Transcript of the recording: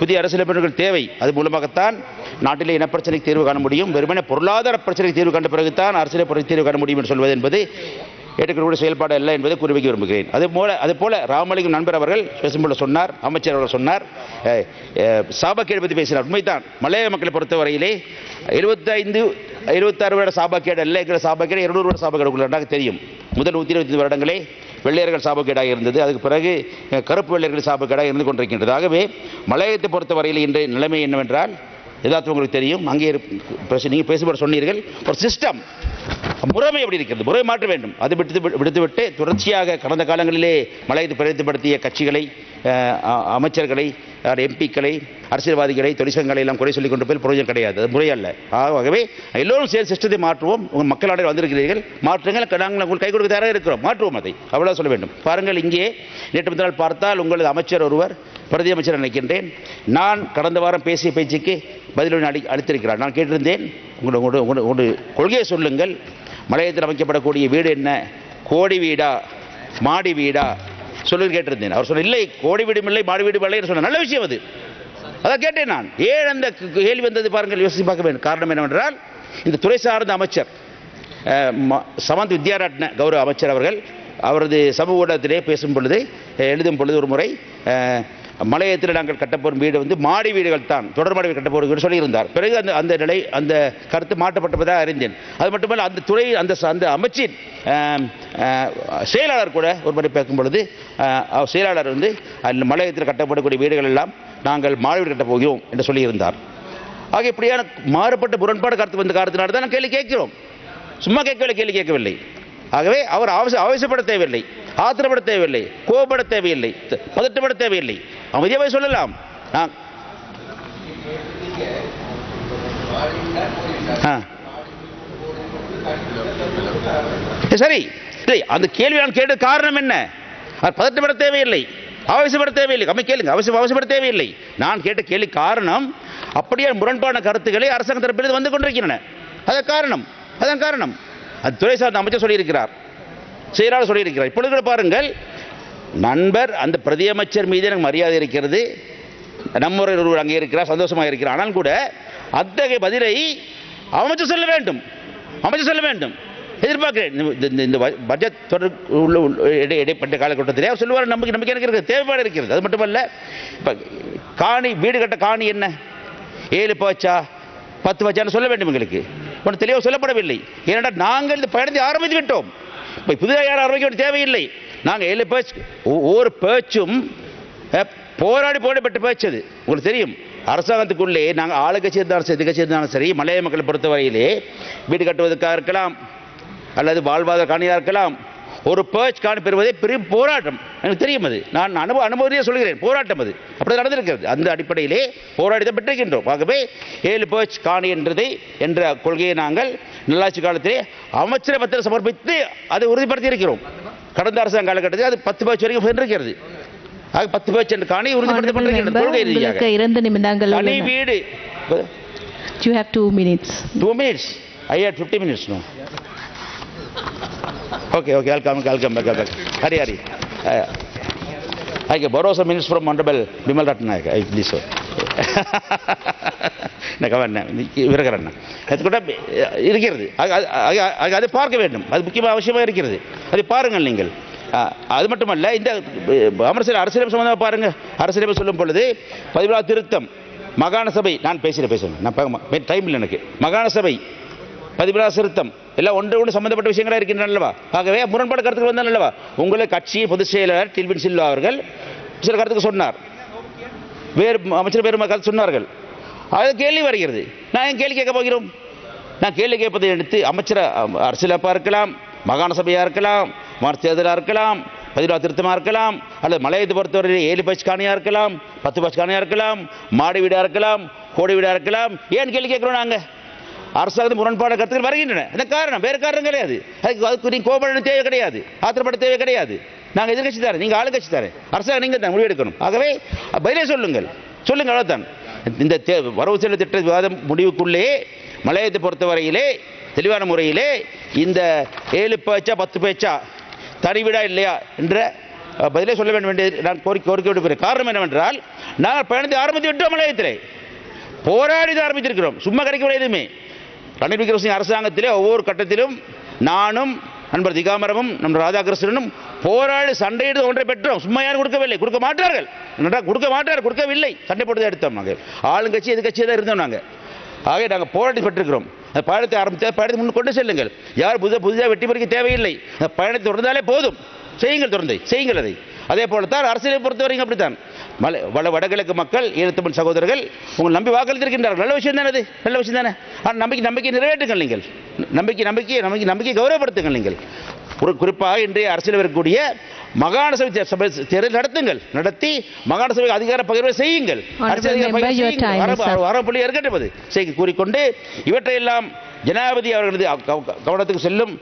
புதிய அரசியலமைப்புகள் தேவை. அது மூலமாகத்தான் நாட்டிலே இனப்பிரச்சனைக்கு தீர்வு காண முடியும். வெறுமனே பொருளாதார பிரச்சனைக்கு தீர்வு கண்ட பிறகுதான் அரசியல் தீர்வு காண முடியும் என்று சொல்வது என்பது ஏற்றுக்கக்கூடிய செயல்பாடு அல்ல என்பதை குறிவைக்க விரும்புகிறேன். அது போல அது போல ராமலிங்கம் நண்பர் அவர்கள் பேசும்போது சொன்னார் அமைச்சர் அவர்கள் சொன்னார் சாபக்கேடு பற்றி பேசினார். உண்மைதான். மலைய மக்களை பொறுத்தவரையிலே எழுபத்தைந்து இருபத்தாறு வருட சாபக்கேடு அல்ல. என்கிற சாபக்கேடு இருநூறு வருட சாபக்கேடு எனக்கு தெரியும். முதல் நூற்றி இருபத்தி வருடங்களே வெள்ளையர்கள் சாபக்கேடாக இருந்தது. அதுக்கு பிறகு கருப்பு வெள்ளையர்கள் சாபக்கேடாக இருந்து கொண்டிருக்கின்றது. ஆகவே மலையத்தை பொறுத்தவரையில் இன்றைய நிலைமை என்னவென்றால் எதாவது உங்களுக்கு தெரியும் அங்கே நீங்கள் பேசும்போது சொன்னீர்கள் ஒரு சிஸ்டம் முறைமை எப்படி இருக்கிறது? முறை மாற்ற வேண்டும். அது விடுத்து விடுத்துவிட்டு தொடர்ச்சியாக கடந்த காலங்களிலே மலையத்தை பிரதிப்படுத்திய கட்சிகளை அமைச்சர்களை எம்பிக்களை அரசியல்வாதிகளை தொழிற்சங்கங்களை எல்லாம் குறை சொல்லிக் கொண்டு போய் பிரயோஜனம் கிடையாது. முறையல்ல ஆகவே எல்லோரும் சேர்ந்து சிஸ்டத்தை மாற்றுவோம். உங்கள் மக்களால் வந்திருக்கிறீர்கள். மாற்றுங்கள். நாங்கள் உங்களுக்கு கை கொடுக்க தயாராக இருக்கிறோம். மாற்றுவோம் அதை. அவ்வளோ சொல்ல வேண்டும். பாருங்கள் இங்கே நேற்று முதல் பார்த்தால் உங்களது அமைச்சர் ஒருவர் பிரதி அமைச்சர் நினைக்கின்றேன். நான் கடந்த வாரம் பேசிய பேச்சுக்கு பதிலொன்று அடி அளித்திருக்கிறார். நான் கேட்டிருந்தேன் உங்களோட உங்களோட உங்களோட கொள்கையை சொல்லுங்கள். மலையத்தில் அமைக்கப்படக்கூடிய வீடு என்ன? கோடி வீடா? மாடி வீடா? சொல்லி கேட்டிருந்தேன். அவர் சொன்ன இல்லை கோடி வீடும் இல்லை மாடி வீடும் இல்லை சொன்ன நல்ல விஷயம் அது. அதான் கேட்டேன் நான். ஏன் அந்த கேள்வி வந்தது பாருங்கள் யோசித்து பார்க்க வேண்டும். காரணம் என்னவென்றால் இந்த துறை சார்ந்த அமைச்சர் ம- சமந்த் வித்யாரட்ன கௌரவ அமைச்சர் அவர்கள் அவரது சமூக ஊடகத்திலே பேசும் பொழுது எழுதும் பொழுது ஒரு முறை மலையத்தில் நாங்கள் கட்டப்போகும் வீடு வந்து மாடி வீடுகள் தான் தொடர் மாடி வீடு கட்டப்போகும் சொல்லியிருந்தார். பிறகு அந்த அந்த நிலை அந்த கருத்து மாற்றப்பட்டதாக அறிந்தேன். அது மட்டுமல்ல அந்த துறை அந்த அந்த அமைச்சின் செயலாளர் கூட ஒரு முறை பேசும் பொழுது செயலாளர் வந்து அந்த மலையத்தில் கட்டப்படக்கூடிய வீடுகள் எல்லாம் நாங்கள் மாடி வீடு கட்டப் போகிறோம் என்று சொல்லியிருந்தார். ஆக இப்படியான மாறுபட்ட முரண்பாடு கருத்து வந்த காரணத்தினால தான் நான் கேள்வி கேட்கிறோம். சும்மா கேட்கவில்லை கேள்வி கேட்கவில்லை. ஆகவே அவர் அவச அவசியப்பட தேவையில்லை ஆத்திரப்பட தேவையில்லை கோபப்பட தேவையில்லை பதட்டப்பட தேவையில்லை. அமைதியாகவே சொல்லலாம். நான் ஆ. சரி. இல்லை அந்த கேள்வி நான் கேட்ட காரணம் என்ன? அது பதட்டப்பட தேவையில்லை. அவசியப்பட தேவையில்லை. அம்மை கேளுங்க. அவசியம் அவசியப்பட தேவையில்லை. நான் கேட்ட கேள்வி காரணம் அப்படியே முரண்பான கருத்துக்களை அரசாங்க தரப்பில் வந்து கொண்டிருக்கின்றன. அதான் காரணம். அதான் காரணம். அது துறை சார்ந்த அமைச்சர் சொல்லியிருக்கிறார். செயலாளர் சொல்லியிருக்கிறார். இப்பொழுது பாருங்கள் நண்பர் அந்த பிரதியமைச்சர் மீது எனக்கு மரியாதை இருக்கிறது. நம்முறை ஒருவர் அங்கே இருக்கிறார் சந்தோஷமாக இருக்கிறார். ஆனால் கூட அத்தகைய பதிலை அமைச்சர் சொல்ல வேண்டும். அமைச்சர் சொல்ல வேண்டும். எதிர்பார்க்கிறேன். இந்த- இந்த- பட்ஜெட் தொடர் உள்ள இடை இடைப்பட்ட காலகட்டத்திலே அவர் சொல்லுவார் நம்பிக்கை நம்பிக்கை எனக்கு இருக்கிறது தேவைப்பாடு இருக்கிறது. அது மட்டுமல்ல இப்போ காணி வீடு கட்ட காணி என்ன? ஏழு பச்சா? பத்து பச்சான்னு சொல்ல வேண்டும் எங்களுக்கு. ஒன்று தெளிவாக சொல்லப்படவில்லை. ஏனென்றால் நாங்கள் இந்த பயணத்தை ஆரம்பித்து விட்டோம். இப்போ புதிதாக யாரும் ஆரம்பிக்க வேண்டிய தேவையில்லை. நாங்கள் ஏழு பேச்சு ஒவ்வொரு பேச்சும் அஹ், போராடி போடப்பட்ட பேச்சு அது. உங்களுக்கு தெரியும். அரசாங்கத்துக்குள்ளே நாங்கள் ஆளுக்கட்சி இருந்தாலும் சரி எதிர்க்கட்சி இருந்தாலும் சரி மலைய மக்களை பொறுத்தவரையிலே வீடு கட்டுவதற்காக இருக்கலாம் அல்லது வாழ்வாதார காணியாக இருக்கலாம் ஒரு பேர்ச் காணி பெறுவதே பெரிய போராட்டம். எனக்கு தெரியும் அது. நான் அனுபவ அனுபவத்தையே சொல்கிறேன். போராட்டம் அது. அப்படி நடந்திருக்கிறது. அந்த அடிப்படையிலே தான் பெற்றிருக்கின்றோம். ஆகவே ஏழு பேர்ச் காணி என்றதை என்ற கொள்கையை நாங்கள் நல்லாட்சி காலத்திலே அமைச்சரை பத்திரம் சமர்ப்பித்து அதை உறுதிப்படுத்தி இருக்கிறோம் கடந்த அரசாங்க காலகட்டத்தில் அது பத்து பேர்ச் வரைக்கும் சென்றிருக்கிறது ஆக பத்து பேர்ச் என்ற காணி உறுதிப்படுத்தப்பட்டிருக்கிறது கொள்கை ரீதியாக இரண்டு நிமிடங்கள் தனி. வீடு You have two minutes. Two minutes. I had 50 minutes now. Okay, okay, I'll come, I'll come back, I'll come back. Hurry, hurry. Uh, I can borrow some minutes from Honorable Bimal Ratnayaka, I please so. விரகரண்ண அது கூட இருக்கிறது. அது- அதை பார்க்க வேண்டும். அது முக்கியமாக அவசியமாக இருக்கிறது. அதை பாருங்கள் நீங்கள். அது மட்டுமல்ல இந்த அஹ், அரசியலமைப்பு சம்பந்தமாக பாருங்க. அரசியலமைப்பு சொல்லும் பொழுது பதிவிழா திருத்தம் மாகாண சபை. நான் பேசுகிறேன் பேசுகிறேன் நான் டைம் இல்லை எனக்கு. மாகாண சபை பதிவிழா திருத்தம். எல்லாம் ஒன்று ஒன்று சம்பந்தப்பட்ட விஷயங்களாக இருக்கின்றன அல்லவா? ஆகவே முரண்பாடு கருத்துக்கள் வந்தால் அல்லவா? உங்களை கட்சி பொதுச் செயலாளர் டில்வின் சில்வா அவர்கள் சில கருத்துக்கு சொன்னார். வேறு அமைச்சர் வேறு மக்கள் சொன்னார்கள். அது கேள்வி வருகிறது. நான் ஏன் கேள்வி கேட்க போகிறோம்? நான் கேள்வி கேட்பதை எடுத்து அமைச்சர் அரசியலப்பாக இருக்கலாம் மாகாண சபையாக இருக்கலாம் மார்ச் தேர்தலாக இருக்கலாம் பதினா திருத்தமாக இருக்கலாம் அல்லது மலையத்தை பொறுத்தவரை ஏழு பட்ச காணியாக இருக்கலாம் பத்து பட்ச காணியாக இருக்கலாம் மாடி வீடாக இருக்கலாம் கோடி வீடாக இருக்கலாம் ஏன் கேள்வி கேட்குறோம் நாங்கள் அரசாங்கத்து முரண்பாடு கருத்துக்கள் வருகின்றன. அந்த காரணம்? வேறு காரணம் கிடையாது. அதுக்கு அதுக்கு நீங்கள் கோபப்பட தேவை கிடையாது. ஆத்திரப்பட தேவை கிடையாது. நாங்கள் எதிர்கட்சி தானே நீங்கள் ஆளுங்கட்சி தானே அரசாங்கம் நீங்கள் தான் முடிவெடுக்கணும். ஆகவே பதிலே சொல்லுங்கள். சொல்லுங்கள் அவ்வளோதான் இந்த தே- வரவு செலவு திட்ட விவாதம் முடிவுக்குள்ளே மலையத்தை பொறுத்தவரையிலே தெளிவான முறையிலே இந்த ஏழு பேச்சா பத்து பேச்சா தனி வீடா இல்லையா என்ற பதிலே சொல்ல வேண்டும் என்று நான் கோரிக்கை கோரிக்கை விடுக்கிறேன். காரணம் என்னவென்றால் நாங்கள் பயணத்தை ஆரம்பித்து விட்டோம் மலையத்திலே. போராடி ஆரம்பித்திருக்கிறோம். சும்மா கிடைக்கவில்லை எதுவுமே. ரணில் விக்ரமசிங் அரசாங்கத்திலே ஒவ்வொரு கட்டத்திலும் நானும் நண்பர் திகாமரமும் நம் ராதாகிருஷ்ணனும் போராடி சண்டையிட்டு ஒன்றை பெற்றோம். சும்மா யாரும் கொடுக்கவில்லை. கொடுக்க மாட்டார்கள். என்னடா கொடுக்க மாட்டார்கள் கொடுக்கவில்லை. சண்டை போட்டு எடுத்தோம் நாங்கள் ஆளுங்கட்சி எதிர்கட்சியாக தான் இருந்தோம் நாங்கள் ஆகவே நாங்கள் போராடி பெற்றிருக்கிறோம். அந்த பயணத்தை ஆரம்பித்த பயணத்தை முன் கொண்டு செல்லுங்கள். யார் புதுசாக புதிதாக வெட்டி பறிக்க தேவையில்லை. அந்த பயணத்தை தொடர்ந்தாலே போதும். செய்யுங்கள் தொடர்ந்து செய்யுங்கள் அதை. அதே போல தான் அரசியலை பொறுத்தவரைக்கும் அப்படித்தான். மலை வட வடகிழக்கு மக்கள் ஈழத்தமிழ் சகோதரர்கள் உங்கள் நம்பி வாக்களித்திருக்கின்றார்கள். நல்ல விஷயம் தானே அது? நல்ல விஷயம் தானே ஆனால் நம்பிக்கை நம்பிக்கை நிறைவேற்றுங்கள் நீங்கள். நம்பிக்கை நம்பிக்கை நம்பிக்கை நம்பிக்கை கௌரவப்படுத்துங்கள் நீங்கள். குறி- குறிப்பாக இன்றைய அரசியல் வரக்கூடிய மாகாண சபை சபை தேர்தல் நடத்துங்கள். நடத்தி மாகாண சபை அதிகார பகிர்வை செய்யுங்கள். வரப்புள்ளி செய்து கூறிக்கொண்டு இவற்றையெல்லாம் ஜனாதிபதி அவர்களது கவ- கவனத்துக்கு செல்லும்.